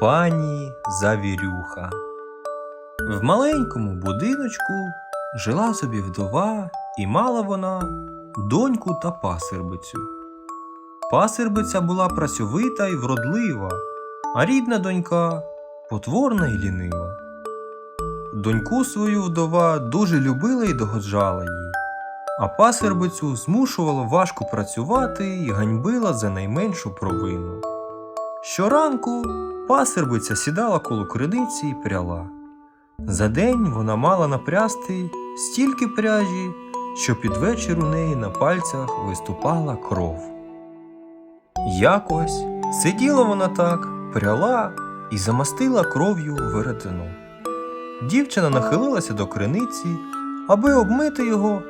Пані Завірюха. В маленькому будиночку жила собі вдова, і мала вона доньку та пасербицю. Пасербиця була працьовита й вродлива, а рідна донька потворна й лінива. Доньку свою вдова дуже любила і догоджала їй, а пасербицю змушувала важко працювати і ганьбила за найменшу провину. Щоранку пасербиця сідала коло криниці і пряла. За день вона мала напрясти стільки пряжі, що під вечір у неї на пальцях виступала кров. Якось сиділа вона так, пряла і замастила кров'ю веретено. Дівчина нахилилася до криниці, аби обмити його,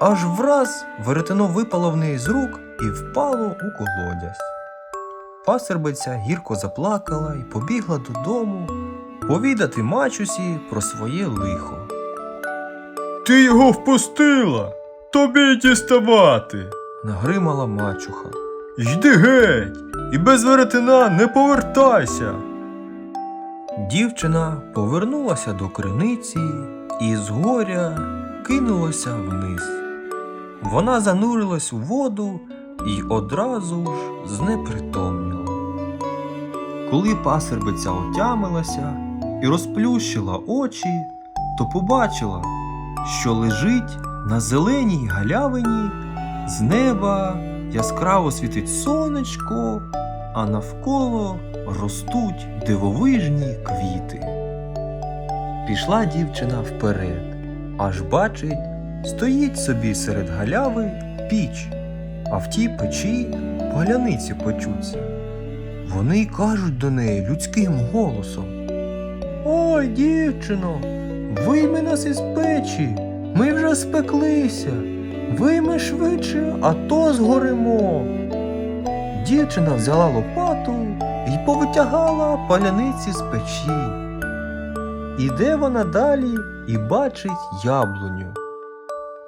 аж враз веретено випало в неї з рук і впало у колодязь. Пасербиця гірко заплакала і побігла додому повідати мачусі про своє лихо. Ти його впустила, тобі й діставати. Нагримала мачуха. Йди геть, і без веретена не повертайся. Дівчина повернулася до криниці і з горя кинулася вниз. Вона занурилась у воду і одразу ж знепритомніла. Коли пасербиця отямилася і розплющила очі, то побачила, що лежить на зеленій галявині з неба яскраво світить сонечко, а навколо ростуть дивовижні квіти. Пішла дівчина вперед, аж бачить, стоїть собі серед галяви піч, а в тій печі погляниці печуться. Вони й кажуть до неї людським голосом. Ой, дівчино, вийми нас із печі, ми вже спеклися. Вийми швидше, а то згоримо. Дівчина взяла лопату і повитягала паляниці з печі. Іде вона далі і бачить яблуню.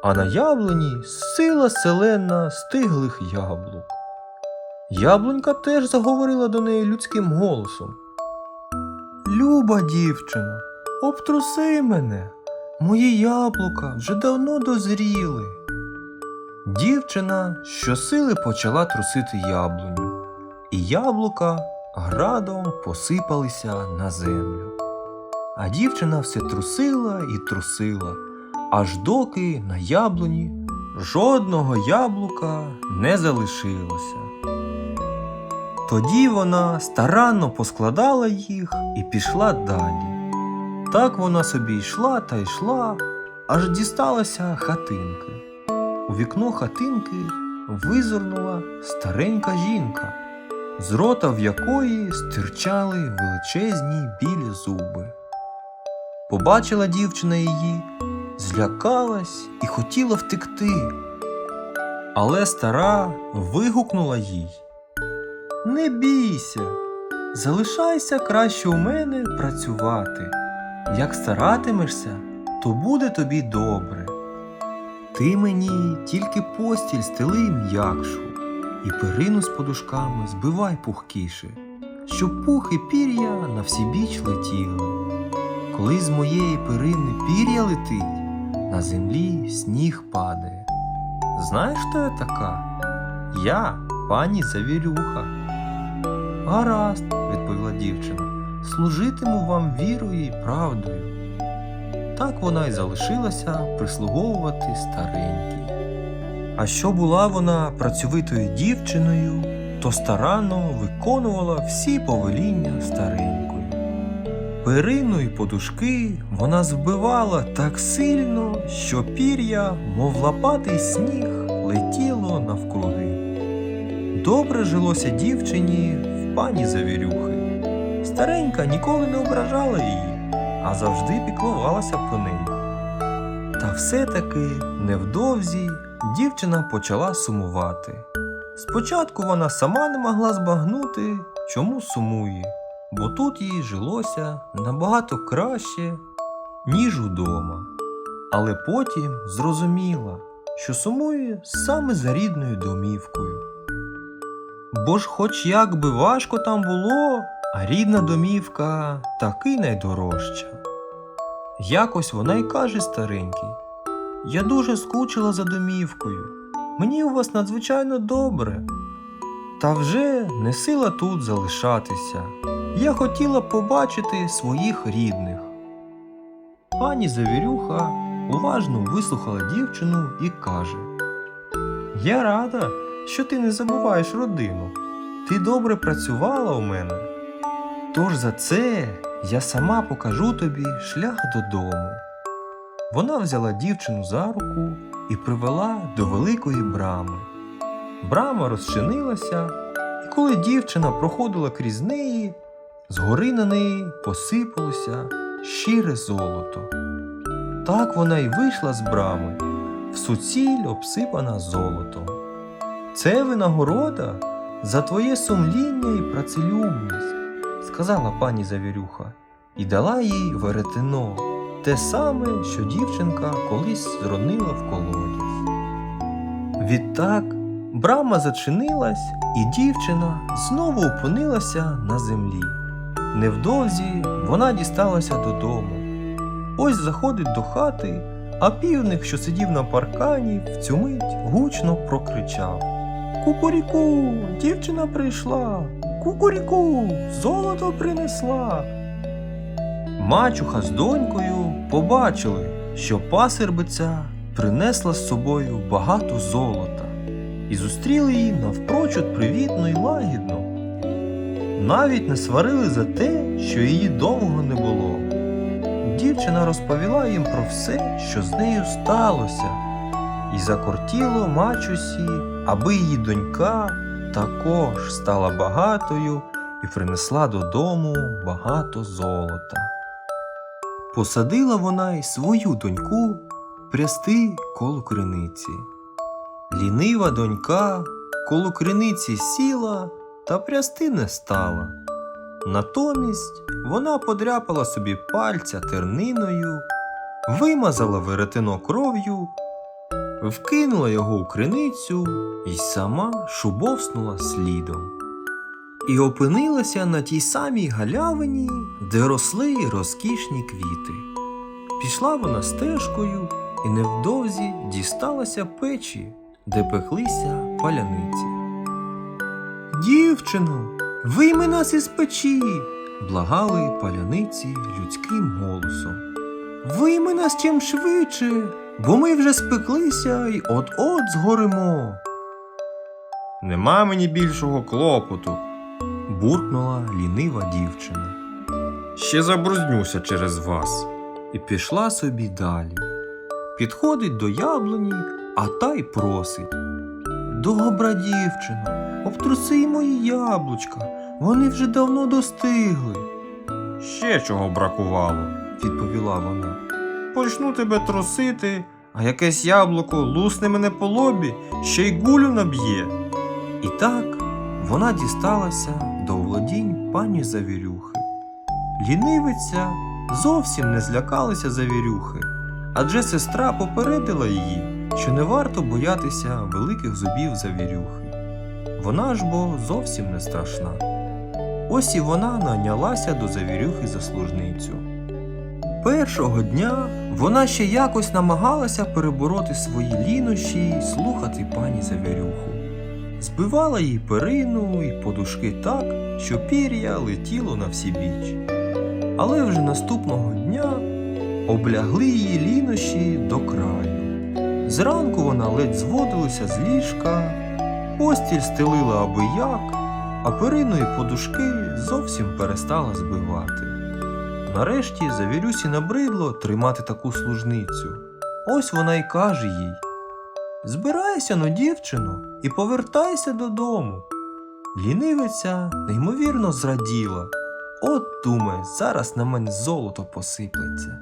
А на яблуні сила селена стиглих яблук. Яблунька теж заговорила до неї людським голосом. Люба дівчино, обтруси мене, мої яблука вже давно дозріли. Дівчина щосили почала трусити яблуню, і яблука градом посипалися на землю. А дівчина все трусила і трусила, аж доки на яблуні жодного яблука не залишилося. Тоді вона старанно поскладала їх і пішла далі. Так вона собі йшла та йшла, аж дісталася хатинки. У вікно хатинки визирнула старенька жінка, з рота в якої стирчали величезні білі зуби. Побачила дівчина її, злякалась і хотіла втекти. Але стара вигукнула їй Не бійся, залишайся краще у мене працювати. Як старатимешся, то буде тобі добре. Ти мені тільки постіль стели м'якшу, і перину з подушками збивай пухкіше, щоб пух і пір'я на всі біч летіли. Коли з моєї перини пір'я летить, на землі сніг падає. Знаєш, хто я така? Я, пані Завірюха. Гаразд, відповіла дівчина, служитиму вам вірою і правдою. Так вона й залишилася прислуговувати старенькій. А що була вона працьовитою дівчиною, то старанно виконувала всі повеління старенької. Перину і подушки вона збивала так сильно, що пір'я, мов лопатий сніг, летіло навкруги. Добре жилося дівчині в пані завірюхи. Старенька ніколи не ображала її, а завжди піклувалася про неї. Та все-таки невдовзі дівчина почала сумувати. Спочатку вона сама не могла збагнути, чому сумує, бо тут їй жилося набагато краще, ніж удома. Але потім зрозуміла, що сумує саме за рідною домівкою. Бо ж, хоч як би важко там було, А рідна домівка таки найдорожча. Якось вона й каже старенький. Я дуже скучила за домівкою. Мені у вас надзвичайно добре. Та вже не сила тут залишатися. Я хотіла побачити своїх рідних. Пані Завірюха уважно вислухала дівчину і каже: Я рада, що ти не забуваєш родину. Ти добре працювала у мене. Тож за це я сама покажу тобі шлях додому. Вона взяла дівчину за руку і привела до великої брами. Брама розчинилася, і коли дівчина проходила крізь неї, згори на неї посипалося щире золото. Так вона й вийшла з брами, в суціль обсипана золотом. Це винагорода за твоє сумління і працелюбність, сказала пані Завірюха, і дала їй веретено, те саме, що дівчинка колись зронила в колодязь. Відтак брама зачинилась, і дівчина знову опинилася на землі. Невдовзі вона дісталася додому. Ось заходить до хати, а півник, що сидів на паркані, в цю мить гучно прокричав Кукуріку, дівчина прийшла. Кукуріку, золото принесла. Мачуха з донькою побачили, що пасербиця принесла з собою багато золота і зустріли її навпрочуд привітно й лагідно. Навіть не сварили за те, що її довго не було. Дівчина розповіла їм про все, що з нею сталося, і закортіло мачусі, аби її донька також стала багатою і принесла додому багато золота. Посадила вона й свою доньку прясти коло криниці. Лінива донька коло криниці сіла та прясти не стала. Натомість вона подряпала собі пальця терниною, вимазала веретено кров'ю, вкинула його у криницю і сама шубовснула слідом. І опинилася на тій самій галявині, де росли розкішні квіти. Пішла вона стежкою і невдовзі дісталася печі, де пеклися паляниці. Дівчино, вийми нас із печі, благали паляниці людським голосом. Вийми нас чим швидше, бо ми вже спеклися й от-от згоримо. Нема мені більшого клопоту, буркнула лінива дівчина. Ще забрузнюся через вас. І пішла собі далі. Підходить до яблуні, а та й просить. Добра дівчино, обтруси й мої яблучка, вони вже давно достигли. Ще чого бракувало, відповіла вона. Почну тебе трусити, а якесь яблуко лусне мене по лобі, ще й гулю наб'є. І так вона дісталася до володінь пані Завірюхи. Лінивиця зовсім не злякалася Завірюхи, адже сестра попередила її, що не варто боятися великих зубів Завірюхи. Вона ж бо зовсім не страшна. Ось і вона найнялася до Завірюхи за служницю. Першого дня вона ще якось намагалася перебороти свої лінощі й слухати пані Завірюху. Збивала їй перину і подушки так, що пір'я летіло на всі біч. Але вже наступного дня облягли її лінощі до краю. Зранку вона ледь зводилася з ліжка, постіль стелила аби як, а перину і подушки зовсім перестала збивати. Нарешті Завірюсі набридло тримати таку служницю. Ось вона й каже їй Збирайся, ну, дівчино, і повертайся додому. Лінивиця неймовірно зраділа. От думає, зараз на мене золото посиплеться.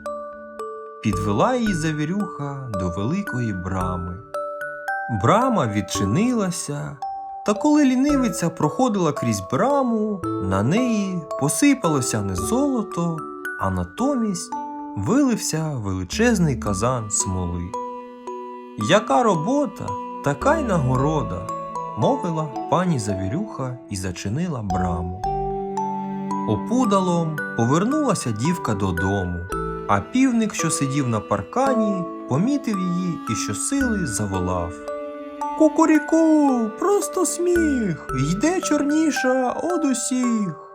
Підвела її завірюха до великої брами. Брама відчинилася, та коли лінивиця проходила крізь браму, на неї посипалося не золото, а натомість вилився величезний казан смоли. Яка робота, така й нагорода, мовила пані Завірюха і зачинила браму. Опудалом повернулася дівка додому, а півник, що сидів на паркані, помітив її і щосили заволав. Кукуріку, просто сміх, йде чорніша од усіх.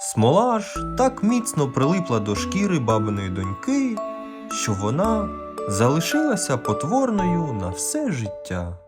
Смола ж так міцно прилипла до шкіри бабиної доньки, що вона залишилася потворною на все життя.